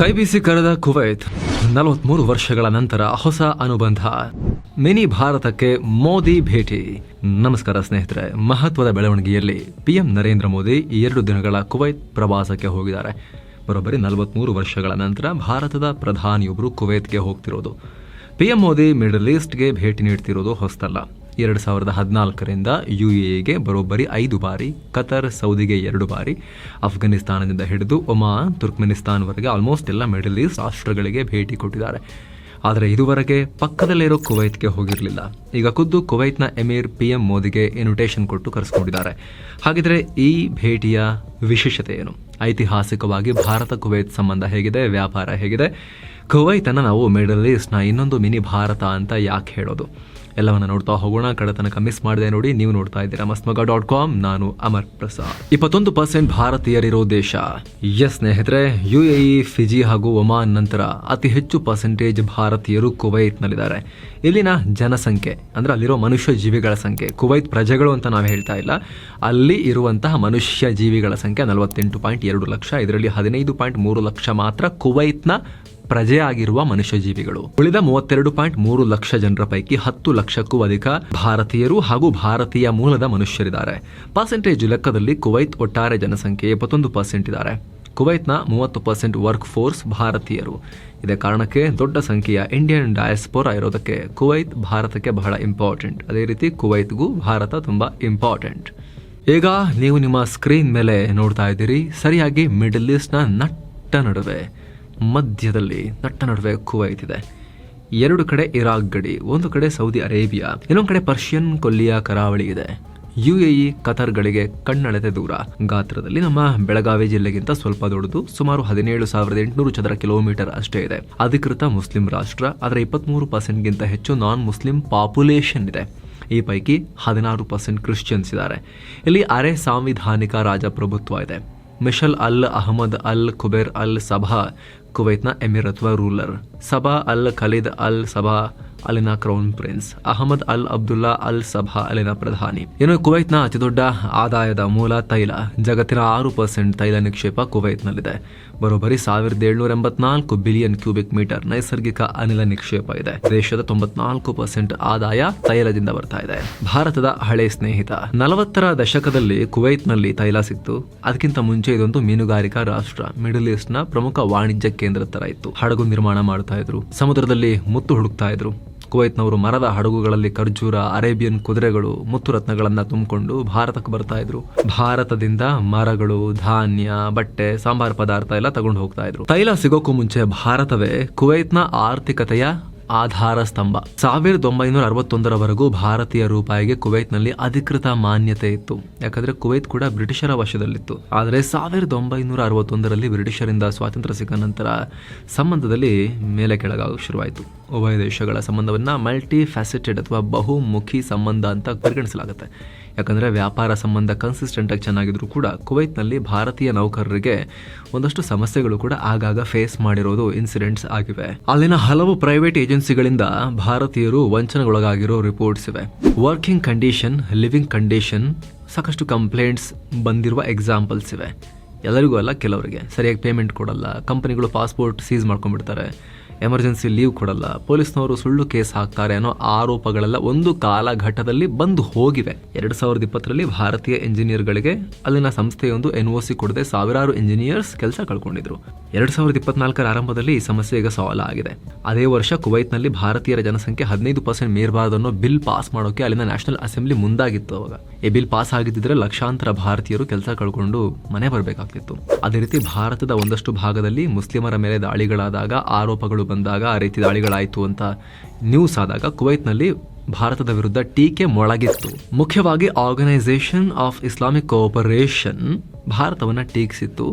ಕೈಬೀಸಿ ಕರೆದ ಕುವೈತ್ ನಲವತ್ಮೂರು ವರ್ಷಗಳ ನಂತರ ಹೊಸ ಅನುಬಂಧ. ಮಿನಿ ಭಾರತಕ್ಕೆ ಮೋದಿ ಭೇಟಿ. ನಮಸ್ಕಾರ ಸ್ನೇಹಿತರೆ, ಮಹತ್ವದ ಬೆಳವಣಿಗೆಯಲ್ಲಿ ಪಿಎಂ ನರೇಂದ್ರ ಮೋದಿ ಎರಡು ದಿನಗಳ ಕುವೈತ್ ಪ್ರವಾಸಕ್ಕೆ ಹೋಗಿದ್ದಾರೆ. ಬರೋಬ್ಬರಿ ನಲವತ್ಮೂರು ವರ್ಷಗಳ ನಂತರ ಭಾರತದ ಪ್ರಧಾನಿಯೊಬ್ಬರು ಕುವೈತ್ಗೆ ಹೋಗ್ತಿರೋದು. ಪಿಎಂ ಮೋದಿ ಮಿಡಲ್ ಈಸ್ಟ್ಗೆ ಭೇಟಿ ನೀಡ್ತಿರೋದು ಹೊಸತಲ್ಲ. ಎರಡು ಸಾವಿರದ ಹದಿನಾಲ್ಕರಿಂದ ಯು ಎಗೆ ಬರೋಬ್ಬರಿ ಐದು ಬಾರಿ ಕತರ್ ಸೌದಿಗೆ ಎರಡು ಬಾರಿ, ಅಫ್ಘಾನಿಸ್ತಾನದಿಂದ ಹಿಡಿದು ಒಮಾನ್ ತುರ್ಕ್ಮೆನಿಸ್ತಾನ್ವರೆಗೆ ಆಲ್ಮೋಸ್ಟ್ ಎಲ್ಲ ಮಿಡಲ್ ಈಸ್ಟ್ ರಾಷ್ಟ್ರಗಳಿಗೆ ಭೇಟಿ ಕೊಟ್ಟಿದ್ದಾರೆ. ಆದರೆ ಇದುವರೆಗೆ ಪಕ್ಕದಲ್ಲಿರೋ ಕುವೈತ್ಗೆ ಹೋಗಿರಲಿಲ್ಲ. ಈಗ ಖುದ್ದು ಕುವೈತ್ನ ಎಮೀರ್ ಪಿ ಎಂ ಮೋದಿಗೆ ಇನ್ವಿಟೇಷನ್ ಕೊಟ್ಟು ಕರೆಸ್ಕೊಂಡಿದ್ದಾರೆ. ಹಾಗಿದ್ರೆ ಈ ಭೇಟಿಯ ವಿಶೇಷತೆ ಏನು? ಐತಿಹಾಸಿಕವಾಗಿ ಭಾರತ ಕುವೈತ್ ಸಂಬಂಧ ಹೇಗಿದೆ? ವ್ಯಾಪಾರ ಹೇಗಿದೆ? ಕುವೈತನ್ನು ನಾವು ಮಿಡಲ್ ಈಸ್ಟ್ನ ಇನ್ನೊಂದು ಮಿನಿ ಭಾರತ ಅಂತ ಯಾಕೆ ಹೇಳೋದು? ಎಲ್ಲವನ್ನ ನೋಡ್ತಾ ಹೋಗೋಣ. ಕಡತನಕ ಮಿಸ್ ಮಾಡಿದೆ ನೋಡಿ ನೀವು ನೋಡ್ತಾ ಇದ್ದೀರಾ. ಮಸ್ಮಗ ಡಾಟ್ ಕಾಮ್ ನಾನು ಅಮರ್ ಪ್ರಸಾದ್. ಇಪ್ಪತ್ತೊಂದು ಪರ್ಸೆಂಟ್ ಭಾರತೀಯರಿರೋ ದೇಶ. ಎಸ್ ಸ್ನೇಹಿತರೆ ಯು ಎ ಇ ಫಿಜಿ ಹಾಗೂ ಒಮಾನ್ ನಂತರ ಅತಿ ಹೆಚ್ಚು ಪರ್ಸೆಂಟೇಜ್ ಭಾರತೀಯರು ಕುವೈತ್ನಲ್ಲಿದ್ದಾರೆ. ಇಲ್ಲಿನ ಜನಸಂಖ್ಯೆ, ಅಂದ್ರೆ ಅಲ್ಲಿರೋ ಮನುಷ್ಯ ಜೀವಿಗಳ ಸಂಖ್ಯೆ, ಕುವೈತ್ ಪ್ರಜೆಗಳು ಅಂತ ನಾವು ಹೇಳ್ತಾ ಇಲ್ಲ. ಅಲ್ಲಿ ಇರುವಂತಹ ಮನುಷ್ಯ ಜೀವಿಗಳ ಸಂಖ್ಯೆ ನಲವತ್ತೆಂಟು ಪಾಯಿಂಟ್ ಎರಡು ಲಕ್ಷ, ಇದರಲ್ಲಿ ಹದಿನೈದು ಪಾಯಿಂಟ್ ಮೂರು ಲಕ್ಷ ಮಾತ್ರ ಕುವೈತ್ನ ಪ್ರಜೆಯಾಗಿರುವ ಮನುಷ್ಯ ಜೀವಿಗಳು ಉಳಿದ ಮೂವತ್ತೆರಡು ಪಾಯಿಂಟ್ ಮೂರು ಲಕ್ಷ ಜನರ ಪೈಕಿ ಹತ್ತು ಲಕ್ಷಕ್ಕೂ ಅಧಿಕ ಭಾರತೀಯರು ಹಾಗೂ ಭಾರತೀಯ ಮೂಲದ ಮನುಷ್ಯರಿದ್ದಾರೆ. ಪರ್ಸೆಂಟೇಜ್ ಲೆಕ್ಕದಲ್ಲಿ ಕುವೈತ್ ಒಟ್ಟಾರೆ ಜನಸಂಖ್ಯೆ ಎಪ್ಪತ್ತೊಂದು ಪರ್ಸೆಂಟ್ ಇದ್ದಾರೆ. ಕುವೈತ್ನ ಮೂವತ್ತು ಪರ್ಸೆಂಟ್ ವರ್ಕ್ ಫೋರ್ಸ್ ಭಾರತೀಯರು. ಇದೇ ಕಾರಣಕ್ಕೆ ದೊಡ್ಡ ಸಂಖ್ಯೆಯ ಇಂಡಿಯನ್ ಡಯಾಸ್ಪೋರಾ ಇರೋದಕ್ಕೆ ಕುವೈತ್ ಭಾರತಕ್ಕೆ ಬಹಳ ಇಂಪಾರ್ಟೆಂಟ್. ಅದೇ ರೀತಿ ಕುವೈತ್ಗೂ ಭಾರತ ತುಂಬ ಇಂಪಾರ್ಟೆಂಟ್. ಈಗ ನೀವು ನಿಮ್ಮ ಸ್ಕ್ರೀನ್ ಮೇಲೆ ನೋಡ್ತಾ ಇದ್ದೀರಿ. ಸರಿಯಾಗಿ ಮಿಡಲ್ ಈಸ್ಟ್ನ ನಟ್ಟ ನಡುವೆ. ಮಧ್ಯದಲ್ಲಿ ನಟ್ಟ ನಡುವೆ ಕುವೈತ್ ಇದೆ. ಎರಡು ಕಡೆ ಇರಾಕ್ ಗಡಿ, ಒಂದು ಕಡೆ ಸೌದಿ ಅರೇಬಿಯಾ, ಇನ್ನೊಂದು ಕಡೆ ಪರ್ಷಿಯನ್ ಕೊಲ್ಲಿಯ ಕರಾವಳಿ ಇದೆ. ಯು ಎ ಇ ಕತರ್ಗಳಿಗೆ ಕಣ್ಣಳೆದ ದೂರ. ಗಾತ್ರದಲ್ಲಿ ನಮ್ಮ ಬೆಳಗಾವಿ ಜಿಲ್ಲೆಗಿಂತ ಸ್ವಲ್ಪ ದೊಡ್ಡದು, ಸುಮಾರು ಹದಿನೇಳು ಸಾವಿರದ ಎಂಟುನೂರು ಚದರ ಕಿಲೋಮೀಟರ್ ಅಷ್ಟೇ ಇದೆ. ಅಧಿಕೃತ ಮುಸ್ಲಿಂ ರಾಷ್ಟ್ರ, ಆದರೆ ಇಪ್ಪತ್ಮೂರು ಪರ್ಸೆಂಟ್ಗಿಂತ ಹೆಚ್ಚು ನಾನ್ ಮುಸ್ಲಿಂ ಪಾಪ್ಯುಲೇಷನ್ ಇದೆ. ಈ ಪೈಕಿ ಹದಿನಾರು ಪರ್ಸೆಂಟ್ ಕ್ರಿಶ್ಚಿಯನ್ಸ್ ಇದ್ದಾರೆ. ಇಲ್ಲಿ ಅರೆ ಸಾಂವಿಧಾನಿಕ ರಾಜಪ್ರಭುತ್ವ ಇದೆ. ಮಿಶಲ್ ಅಲ್ ಅಹಮದ್ ಅಲ್ ಕುಬೇರ್ ಅಲ್ ಸಭಾ ಕುವೈತ್ನ ಎಮಿರ್ ಅಥವಾ ರೂಲರ್ ಸಬಾ ಅಲ್ ಖಲೀದ್ ಅಲ್ ಸಭಾ ಅಲ್ಲಿನ ಕ್ರೌನ್ ಪ್ರಿನ್ಸ್ ಅಹಮದ್ ಅಲ್ ಅಬ್ದುಲ್ಲಾ ಅಲ್ ಸಭಾ ಅಲ್ಲಿನ ಪ್ರಧಾನಿ. ಇನ್ನು ಕುವೈತ್ನ ಅತಿದೊಡ್ಡ ಆದಾಯದ ಮೂಲ ತೈಲ. ಜಗತ್ತಿನ ಆರು ಪರ್ಸೆಂಟ್ ತೈಲ ನಿಕ್ಷೇಪ ಕುವೈತ್ನಲ್ಲಿದೆ. ಬರೋಬ್ಬರಿ ಸಾವಿರದ ಏಳ್ನೂರ ಎಂಬತ್ನಾಲ್ಕು ಬಿಲಿಯನ್ ಕ್ಯೂಬಿಕ್ ಮೀಟರ್ ನೈಸರ್ಗಿಕ ಅನಿಲ ನಿಕ್ಷೇಪ ಇದೆ. ದೇಶದ ತೊಂಬತ್ನಾಲ್ಕು ಪರ್ಸೆಂಟ್ ಆದಾಯ ತೈಲದಿಂದ ಬರ್ತಾ ಇದೆ. ಭಾರತದ ಹಳೆ ಸ್ನೇಹಿತ. ನಲವತ್ತರ ದಶಕದಲ್ಲಿ ಕುವೈತ್ನಲ್ಲಿ ತೈಲ ಸಿಕ್ತು. ಅದಕ್ಕಿಂತ ಮುಂಚೆ ಇದೊಂದು ಮೀನುಗಾರಿಕಾ ರಾಷ್ಟ್ರ. ಮಿಡಲ್ ಈಸ್ಟ್ನ ಪ್ರಮುಖ ವಾಣಿಜ್ಯ ಕೇಂದ್ರ ತರ ಇತ್ತು. ಹಡಗು ನಿರ್ಮಾಣ ಮಾಡ್ತಾ ಇದ್ರು. ಸಮುದ್ರದಲ್ಲಿ ಮುತ್ತು ಹುಡುಕ್ತಾ ಇದ್ರು. ಕುವೈತ್ನವರು ಮರದ ಹಡಗುಗಳಲ್ಲಿ ಖರ್ಜೂರ, ಅರೇಬಿಯನ್ ಕುದುರೆಗಳು ಮುತ್ತು ರತ್ನಗಳನ್ನ ತುಂಬಿಕೊಂಡು ಭಾರತಕ್ಕೆ ಬರ್ತಾ ಇದ್ರು. ಭಾರತದಿಂದ ಮರಗಳು, ಧಾನ್ಯ, ಬಟ್ಟೆ, ಸಾಂಬಾರ್ ಪದಾರ್ಥ ಎಲ್ಲ ತಗೊಂಡು ಹೋಗ್ತಾ ಇದ್ರು. ತೈಲ ಸಿಗೋಕ್ಕೂ ಮುಂಚೆ ಭಾರತವೇ ಕುವೈತ್ನ ಆರ್ಥಿಕತೆಯ ಆಧಾರ ಸ್ತಂಭ. ಸಾವಿರದ ಒಂಬೈನೂರ ಅರವತ್ತೊಂದರವರೆಗೂ ಭಾರತೀಯ ರೂಪಾಯಿಗೆ ಕುವೈತ್ನಲ್ಲಿ ಅಧಿಕೃತ ಮಾನ್ಯತೆ ಇತ್ತು. ಯಾಕಂದ್ರೆ ಕುವೈತ್ ಕೂಡ ಬ್ರಿಟಿಷರ ವಶದಲ್ಲಿತ್ತು. ಆದರೆ ಸಾವಿರದ ಒಂಬೈನೂರ ಅರವತ್ತೊಂದರಲ್ಲಿ ಬ್ರಿಟಿಷರಿಂದ ಸ್ವಾತಂತ್ರ್ಯ ಸಿಕ್ಕ ನಂತರ ಸಂಬಂಧದಲ್ಲಿ ಮೇಲೆ ಕೆಳಗಾಗ ಶುರುವಾಯಿತು. ಉಭಯ ದೇಶಗಳ ಸಂಬಂಧವನ್ನು ಮಲ್ಟಿ ಫ್ಯಾಸೆಟೆಡ್ ಅಥವಾ ಬಹುಮುಖಿ ಸಂಬಂಧ ಅಂತ ಪರಿಗಣಿಸಲಾಗುತ್ತೆ. ಯಾಕಂದರೆ ವ್ಯಾಪಾರ ಸಂಬಂಧ ಕನ್ಸಿಸ್ಟೆಂಟಾಗಿ ಚೆನ್ನಾಗಿದ್ರು ಕೂಡ ಕುವೈತ್ನಲ್ಲಿ ಭಾರತೀಯ ನೌಕರರಿಗೆ ಒಂದಷ್ಟು ಸಮಸ್ಯೆಗಳು ಕೂಡ ಆಗಾಗ ಫೇಸ್ ಮಾಡಿರೋದು ಇನ್ಸಿಡೆಂಟ್ಸ್ ಆಗಿವೆ. ಅಲ್ಲಿನ ಹಲವು ಪ್ರೈವೇಟ್ ಏಜೆನ್ಸಿಗಳಿಂದ ಭಾರತೀಯರು ವಂಚನೆಗೊಳಗಾಗಿರೋ ರಿಪೋರ್ಟ್ಸ್ ಇವೆ. ವರ್ಕಿಂಗ್ ಕಂಡೀಷನ್ ಲಿವಿಂಗ್ ಕಂಡೀಷನ್ ಸಾಕಷ್ಟು ಕಂಪ್ಲೇಂಟ್ಸ್ ಬಂದಿರುವ ಎಕ್ಸಾಂಪಲ್ಸ್ ಇವೆ. ಎಲ್ಲರಿಗೂ ಅಲ್ಲ, ಕೆಲವರಿಗೆ. ಸರಿಯಾಗಿ ಪೇಮೆಂಟ್ ಕೊಡಲ್ಲ, ಕಂಪನಿಗಳು ಪಾಸ್ಪೋರ್ಟ್ ಸೀಸ್ ಮಾಡ್ಕೊಂಡ್ಬಿಡ್ತಾರೆ. ಎಮರ್ಜೆನ್ಸಿ ಲೀವ್ ಕೊಡಲ್ಲ. ಪೊಲೀಸ್ನವರು ಸುಳ್ಳು ಕೇಸ್ ಹಾಕ್ತಾರೆ ಅನ್ನೋ ಆರೋಪಗಳೆಲ್ಲ ಒಂದು ಕಾಲಘಟ್ಟದಲ್ಲಿ ಬಂದು ಹೋಗಿವೆ. ಎರಡ್ ಸಾವಿರದ ಇಪ್ಪತ್ತರಲ್ಲಿ ಭಾರತೀಯ ಎಂಜಿನಿಯರ್ಗಳಿಗೆ ಅಲ್ಲಿನ ಸಂಸ್ಥೆಯೊಂದು ಎನ್ ಒ ಸಿ ಕೊಡದೆ ಸಾವಿರಾರು ಇಂಜಿನಿಯರ್ಸ್ ಕೆಲಸ ಕಳ್ಕೊಂಡಿದ್ರು. ಎರಡ್ ಸಾವಿರದ ಇಪ್ಪತ್ನಾಲ್ಕರ ಆರಂಭದಲ್ಲಿ ಈ ಸಮಸ್ಯೆ ಈಗ ಸಾಲ್ವ್ ಆಗಿದೆ. ಅದೇ ವರ್ಷ ಕುವೈತ್ನಲ್ಲಿ ಭಾರತೀಯರ ಜನಸಂಖ್ಯೆ ಹದಿನೈದು ಪರ್ಸೆಂಟ್ ಮೀರಬಾರದು ಅನ್ನೋ ಬಿಲ್ ಪಾಸ್ ಮಾಡೋಕೆ ಅಲ್ಲಿನ ನ್ಯಾಷನಲ್ ಅಸೆಂಬ್ಲಿ ಮುಂದಾಗಿತ್ತು ಅವಾಗ. ಈ ಬಿಲ್ ಪಾಸ್ ಆಗಿದ್ದಿದ್ರೆ ಲಕ್ಷಾಂತರ ಭಾರತೀಯರು ಕೆಲಸ ಕಳ್ಕೊಂಡು ಮನೆ ಬರಬೇಕಾಗ್ತಿತ್ತು. ಅದೇ ರೀತಿ ಭಾರತದ ಒಂದಷ್ಟು ಭಾಗದಲ್ಲಿ ಮುಸ್ಲಿಮರ ಮೇಲೆ ದಾಳಿಗಳಾದಾಗ ಆರೋಪಗಳು ಬಂದಾಗ ಆ ರೀತಿ ದಾಳಿಗಳಾಯಿತು ಅಂತ ನ್ಯೂಸ್ ಆದಾಗ ಕುವೈತ್ನಲ್ಲಿ ಭಾರತದ ವಿರುದ್ಧ ಟೀಕೆ ಮೊಳಗಿತ್ತು. ಮುಖ್ಯವಾಗಿ ಆರ್ಗನೈಸೇಷನ್ ಆಫ್ ಇಸ್ಲಾಮಿಕ್ ಕೋಆಪರೇಷನ್ ಭಾರತವನ್ನ ಟೀಕಿಸಿತ್ತು.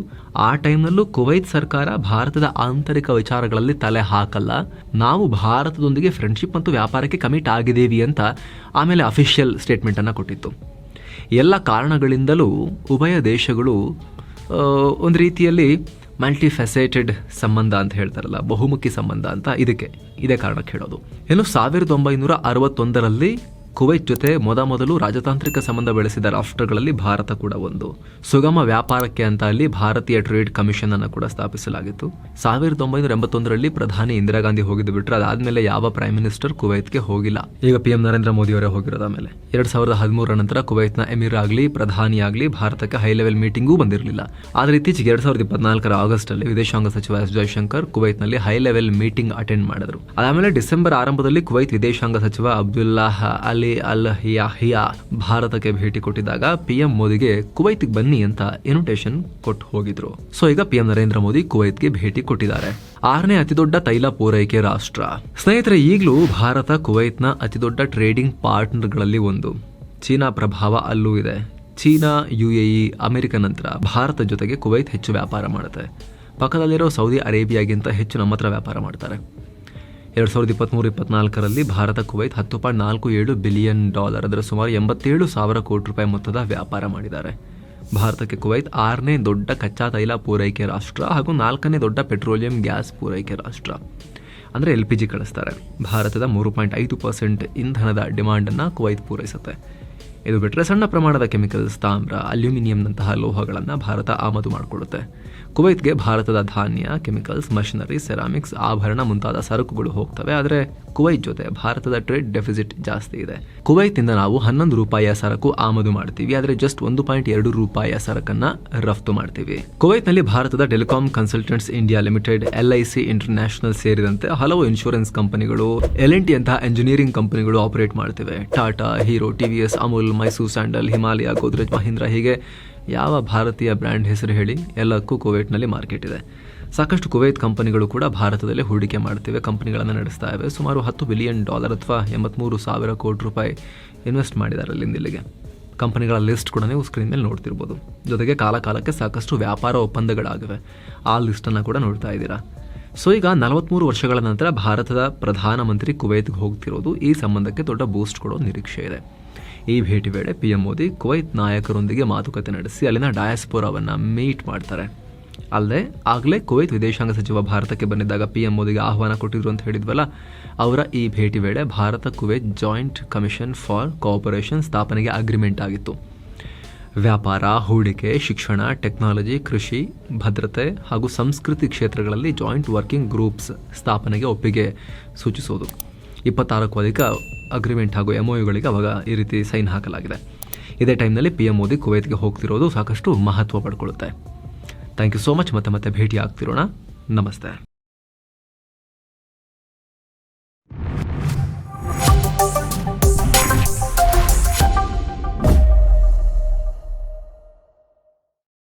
ಆ ಟೈಮ್ನಲ್ಲೂ ಕುವೈತ್ ಸರ್ಕಾರ ಭಾರತದ ಆಂತರಿಕ ವಿಚಾರಗಳಲ್ಲಿ ತಲೆ ಹಾಕಲ್ಲ. ನಾವು ಭಾರತದೊಂದಿಗೆ ಫ್ರೆಂಡ್ಶಿಪ್ ಮತ್ತು ವ್ಯಾಪಾರಕ್ಕೆ ಕಮಿಟ್ ಆಗಿದ್ದೀವಿ ಅಂತ ಆಮೇಲೆ ಅಫಿಷಿಯಲ್ ಸ್ಟೇಟ್ಮೆಂಟನ್ನು ಕೊಟ್ಟಿತ್ತು. ಎಲ್ಲ ಕಾರಣಗಳಿಂದಲೂ ಉಭಯ ದೇಶಗಳು ಒಂದು ರೀತಿಯಲ್ಲಿ ಮಲ್ಟಿ ಫೆಸೇಟೆಡ್ ಸಂಬಂಧ ಅಂತ ಹೇಳ್ತಾರಲ್ಲ, ಬಹುಮುಖಿ ಸಂಬಂಧ ಅಂತ ಇದಕ್ಕೆ, ಇದೇ ಕಾರಣಕ್ಕೆ ಹೇಳೋದು. ಏನು ಸಾವಿರದ ಒಂಬೈನೂರ ಅರವತ್ತೊಂದರಲ್ಲಿ ಕುವೈತ್ ಜೊತೆ ಮೊದಮೊದಲು ರಾಜತಾಂತ್ರಿಕ ಸಂಬಂಧ ಬೆಳೆಸಿದ ರಾಷ್ಟ್ರಗಳಲ್ಲಿ ಭಾರತ ಕೂಡ ಒಂದು. ಸುಗಮ ವ್ಯಾಪಾರಕ್ಕೆ ಅಂತ ಅಲ್ಲಿ ಭಾರತೀಯ ಟ್ರೇಡ್ ಕಮಿಷನ್ ಅನ್ನು ಕೂಡ ಸ್ಥಾಪಿಸಲಾಗಿತ್ತು. ಸಾವಿರದ ಒಂಬೈನೂರ ಎಂಬತ್ತೊಂದರಲ್ಲಿ ಪ್ರಧಾನಿ ಇಂದಿರಾ ಗಾಂಧಿ ಹೋಗಿದ್ದು ಬಿಟ್ಟರೆ ಅದಾದ್ಮೇಲೆ ಯಾವ ಪ್ರೈಮ್ ಮಿನಿಸ್ಟರ್ ಕುವೈತ್ಗೆ ಹೋಗಿಲ್ಲ. ಈಗ ಪಿ ಎಂ ನರೇಂದ್ರ ಮೋದಿ ಅವರೇ ಹೋಗಿರೋದ ಮೇಲೆ ಎರಡ್ ಸಾವಿರದ ಹದಿಮೂರರ ನಂತರ ಕುವೈತ್ನ ಎಮಿರ್ ಆಗಲಿ, ಪ್ರಧಾನಿ ಆಗಲಿ ಭಾರತಕ್ಕೆ ಹೈ ಲೆವೆಲ್ ಮೀಟಿಂಗೂ ಬಂದಿರಲಿಲ್ಲ. ಆದರೆ ಇತ್ತೀಚೆಗೆ ಎರಡ್ ಸಾವಿರದ ಇಪ್ಪತ್ನಾಲ್ಕರ ಆಗಸ್ಟ್ ಅಲ್ಲಿ ವಿದೇಶಾಂಗ ಸಚಿವ ಎಸ್ ಜಯಶಂಕರ್ ಕುವೈತ್ನಲ್ಲಿ ಹೈ ಲೆವೆಲ್ ಮೀಟಿಂಗ್ ಅಟೆಂಡ್ ಮಾಡಿದ್ರು. ಅದಾದಮೇಲೆ ಡಿಸೆಂಬರ್ ಆರಂಭದಲ್ಲಿ ಕುವೈತ್ ವಿದೇಶಾಂಗ ಸಚಿವ ಅಬ್ದುಲ್ಲಾಹ್ ಅಲಿ ಅಲ್ ಯಾಹಿಯಾ ಭಾರತಕ್ಕೆ ಭೇಟಿ ಕೊಟ್ಟಿದ್ದಾಗ ಪಿಎಂ ಮೋದಿಗೆ ಕುವೈತ್ಗೆ ಬನ್ನಿ ಅಂತ ಇನ್ವಿಟೇಷನ್ ಕೊಟ್ಟು ಹೋಗಿದ್ರು. ಸೊ ಈಗ ಪಿಎಂ ನರೇಂದ್ರ ಮೋದಿ ಕುವೈತ್ಗೆ ಭೇಟಿ ಕೊಟ್ಟಿದ್ದಾರೆ. ಆರನೇ ಅತಿದೊಡ್ಡ ತೈಲ ಪೂರೈಕೆ ರಾಷ್ಟ್ರ. ಸ್ನೇಹಿತರೆ, ಈಗಲೂ ಭಾರತ ಕುವೈತ್ನ ಅತಿದೊಡ್ಡ ಟ್ರೇಡಿಂಗ್ ಪಾರ್ಟ್ನರ್ಗಳಲ್ಲಿ ಒಂದು. ಚೀನಾ ಪ್ರಭಾವ ಅಲ್ಲೂ ಇದೆ. China U A E America ನಂತರ ಭಾರತ ಜೊತೆಗೆ ಕುವೈತ್ ಹೆಚ್ಚು ವ್ಯಾಪಾರ ಮಾಡುತ್ತೆ. ಪಕ್ಕದಲ್ಲಿರೋ ಸೌದಿ ಅರೇಬಿಯಾಗಿಂತ ಹೆಚ್ಚು ನಮ್ಮ ಹತ್ರ ವ್ಯಾಪಾರ ಮಾಡ್ತಾರೆ. ಎರಡು ಸಾವಿರದ ಇಪ್ಪತ್ತ್ಮೂರು ಇಪ್ಪತ್ನಾಲ್ಕರಲ್ಲಿ ಭಾರತ, ಕುವೈತ್ ಹತ್ತು ಪಾಯಿಂಟ್ ನಾಲ್ಕು ಏಳು ಬಿಲಿಯನ್ ಡಾಲರ್ ಅದರ ಸುಮಾರು ಎಂಬತ್ತೇಳು ಸಾವಿರ ಕೋಟಿ ರೂಪಾಯಿ ಮೊತ್ತದ ವ್ಯಾಪಾರ ಮಾಡಿದ್ದಾರೆ. ಭಾರತಕ್ಕೆ ಕುವೈತ್ ಆರನೇ ದೊಡ್ಡ ಕಚ್ಚಾ ತೈಲ ಪೂರೈಕೆ ರಾಷ್ಟ್ರ ಹಾಗೂ ನಾಲ್ಕನೇ ದೊಡ್ಡ ಪೆಟ್ರೋಲಿಯಂ ಗ್ಯಾಸ್ ಪೂರೈಕೆ ರಾಷ್ಟ್ರ. ಅಂದರೆ ಎಲ್ ಪಿ ಜಿ ಕಳಿಸ್ತಾರೆ. ಭಾರತದ ಮೂರು ಪಾಯಿಂಟ್ ಐದು ಪರ್ಸೆಂಟ್ ಇಂಧನದ ಡಿಮಾಂಡನ್ನು ಕುವೈತ್ ಪೂರೈಸುತ್ತೆ. ಇದು ಬಿಟ್ಟರೆ ಸಣ್ಣ ಪ್ರಮಾಣದ ಕೆಮಿಕಲ್ಸ್ ತಾಮ್ರ, ಅಲ್ಯೂಮಿನಿಯಂನಂತಹ ಲೋಹಗಳನ್ನು ಭಾರತ ಆಮದು ಮಾಡಿಕೊಳ್ಳುತ್ತೆ. ಕುವೈತ್ಗೆ ಭಾರತದ ಧಾನ್ಯ, ಕೆಮಿಕಲ್ಸ್, ಮಷಿನರಿ, ಸೆರಾಮಿಕ್ಸ್, ಆಭರಣ ಮುಂತಾದ ಸರಕುಗಳು ಹೋಗ್ತವೆ. ಆದರೆ ಕುವೈತ್ ಜೊತೆ ಭಾರತದ ಟ್ರೇಡ್ ಡೆಫಿಸಿಟ್ ಜಾಸ್ತಿ ಇದೆ. ಕುವೈತ್ನಿಂದ ನಾವು ಹನ್ನೊಂದು ರೂಪಾಯಿಯ ಸರಕು ಆಮದು ಮಾಡ್ತೀವಿ. ಆದರೆ ಜಸ್ಟ್ ಒಂದು ಪಾಯಿಂಟ್ ಎರಡು ರೂಪಾಯಿಯ ಸರಕನ್ನ ರಫ್ತು ಮಾಡ್ತೀವಿ. ಕುವೈತ್ನಲ್ಲಿ ಭಾರತದ telecom consultants India limited LIC international ಸೇರಿದಂತೆ ಹಲವು ಇನ್ಶೂರೆನ್ಸ್ ಕಂಪನಿಗಳು, ಎಲ್ ಎನ್ ಟಿ ಅಂತಹ ಎಂಜಿನಿಯರಿಂಗ್ ಕಂಪನಿಗಳು operate ಮಾಡ್ತಿವೆ. Tata, Hero TVS Amul Mysore sandal, Himalaya, Godrej, Mahindra ಹೀಗೆ ಯಾವ ಭಾರತೀಯ ಬ್ರ್ಯಾಂಡ್ ಹೆಸರು ಹೇಳಿ ಎಲ್ಲಕ್ಕೂ ಕುವೈಟ್ನಲ್ಲಿ ಮಾರ್ಕೆಟ್ ಇದೆ. ಸಾಕಷ್ಟು ಕುವೈತ್ ಕಂಪನಿಗಳು ಕೂಡ ಭಾರತದಲ್ಲಿ ಹೂಡಿಕೆ ಮಾಡ್ತಿವೆ ಕಂಪನಿಗಳನ್ನು ನಡೆಸ್ತಾ ಇವೆ. ಸುಮಾರು ಹತ್ತು ಬಿಲಿಯನ್ ಡಾಲರ್ ಅಥವಾ ಎಂಬತ್ಮೂರು ಸಾವಿರ ಕೋಟಿ ರೂಪಾಯಿ ಇನ್ವೆಸ್ಟ್ ಮಾಡಿದ್ದಾರೆ ಅಲ್ಲಿಂದ ಇಲ್ಲಿಗೆ ಕಂಪನಿಗಳ ಲಿಸ್ಟ್ ಕೂಡ ನೀವು ಸ್ಕ್ರೀನ್ ಮೇಲೆ ನೋಡ್ತಿರ್ಬೋದು. ಜೊತೆಗೆ ಕಾಲ ಕಾಲಕ್ಕೆ ಸಾಕಷ್ಟು ವ್ಯಾಪಾರ ಒಪ್ಪಂದಗಳಾಗಿವೆ. ಆ ಲಿಸ್ಟನ್ನು ಕೂಡ ನೋಡ್ತಾ ಇದ್ದೀರಾ. ಸೊ, ಈಗ ನಲವತ್ತ್ಮೂರು ವರ್ಷಗಳ ನಂತರ ಭಾರತದ ಪ್ರಧಾನಮಂತ್ರಿ ಕುವೈತ್ಗೆ ಹೋಗ್ತಿರೋದು ಈ ಸಂಬಂಧಕ್ಕೆ ದೊಡ್ಡ ಬೂಸ್ಟ್ ಕೊಡೋ ನಿರೀಕ್ಷೆ ಇದೆ. ಈ ಭೇಟಿ ವೇಳೆ ಪಿ ಎಂ ಮೋದಿ ಕುವೈತ್ ನಾಯಕರೊಂದಿಗೆ ಮಾತುಕತೆ ನಡೆಸಿ ಅಲ್ಲಿನ ಡಯಾಸ್ಪೋರಾವನ್ನು ಮೀಟ್ ಮಾಡ್ತಾರೆ. ಅಲ್ಲದೆ ಆಗಲೇ ಕುವೈತ್ ವಿದೇಶಾಂಗ ಸಚಿವ ಭಾರತಕ್ಕೆ ಬಂದಿದ್ದಾಗ ಪಿ ಎಂ ಮೋದಿಗೆ ಆಹ್ವಾನ ಕೊಟ್ಟಿದ್ರು ಅಂತ ಹೇಳಿದ್ವಲ್ಲ, ಅವರ ಈ ಭೇಟಿ ವೇಳೆ Bharat, Kuwait joint commission for cooperation ಸ್ಥಾಪನೆಗೆ ಅಗ್ರಿಮೆಂಟ್ ಆಗಿತ್ತು. ವ್ಯಾಪಾರ, ಹೂಡಿಕೆ, ಶಿಕ್ಷಣ, ಟೆಕ್ನಾಲಜಿ, ಕೃಷಿ, ಭದ್ರತೆ ಹಾಗೂ ಸಂಸ್ಕೃತಿ ಕ್ಷೇತ್ರಗಳಲ್ಲಿ ಜಾಯಿಂಟ್ ವರ್ಕಿಂಗ್ ಗ್ರೂಪ್ಸ್ ಸ್ಥಾಪನೆಗೆ ಒಪ್ಪಿಗೆ ಸೂಚಿಸೋದು. ಇಪ್ಪತ್ತಾರಕ್ಕೂ ಅಧಿಕ ಅಗ್ರಿಮೆಂಟ್ ಹಾಗೂ ಎಂಒಯುಗಳಿಗೆ ಅವಾಗ ಈ ರೀತಿ ಸೈನ್ ಹಾಕಲಾಗಿದೆ. ಇದೇ ಟೈಮ್ನಲ್ಲಿ ಪಿ ಎಂ ಮೋದಿ ಕುವೈತ್ಗೆ ಹೋಗ್ತಿರೋದು ಸಾಕಷ್ಟು ಮಹತ್ವ ಪಡ್ಕೊಳ್ಳುತ್ತೆ. ಥ್ಯಾಂಕ್ ಯು ಸೋ ಮಚ್ ಮತ್ತೆ ಮತ್ತೆ ಭೇಟಿ ಆಗ್ತಿರೋಣ ನಮಸ್ತೆ.